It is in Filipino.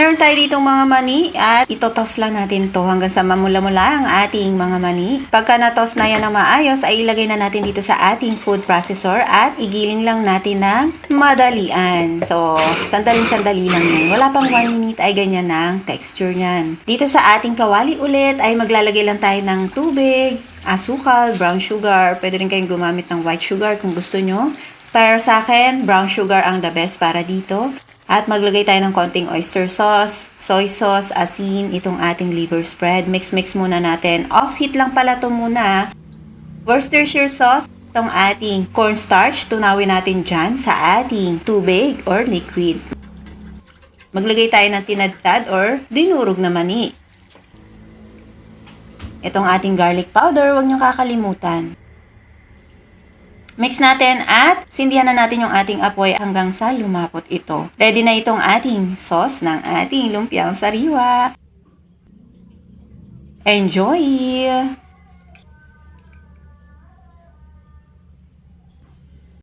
Meron tayo ditong mga mani at itotos lang natin to hanggang sa mamula-mula ang ating mga mani. Pagka natos na yan ng maayos, ay ilagay na natin dito sa ating food processor at igiling lang natin ng madalian. So, sandaling-sandali lang yan. Wala pang 1 minute ay ganyan ng texture niyan. Dito sa ating kawali ulit ay maglalagay lang tayo ng tubig, asukal, brown sugar. Pwede rin kayong gumamit ng white sugar kung gusto nyo. Para sa akin, brown sugar ang the best para dito. At maglagay tayo ng konting oyster sauce, soy sauce, asin, itong ating liver spread. Mix-mix muna natin. Off-heat lang pala to muna. Worcestershire sauce, itong ating cornstarch, tunawin natin dyan sa ating tubig or liquid. Maglagay tayo ng tinadtad or dinurog na mani. Itong ating garlic powder, huwag niyong kakalimutan. Mix natin at sindihan na natin yung ating apoy hanggang sa lumapot ito. Ready na itong ating sauce ng ating lumpiang sariwa. Enjoy!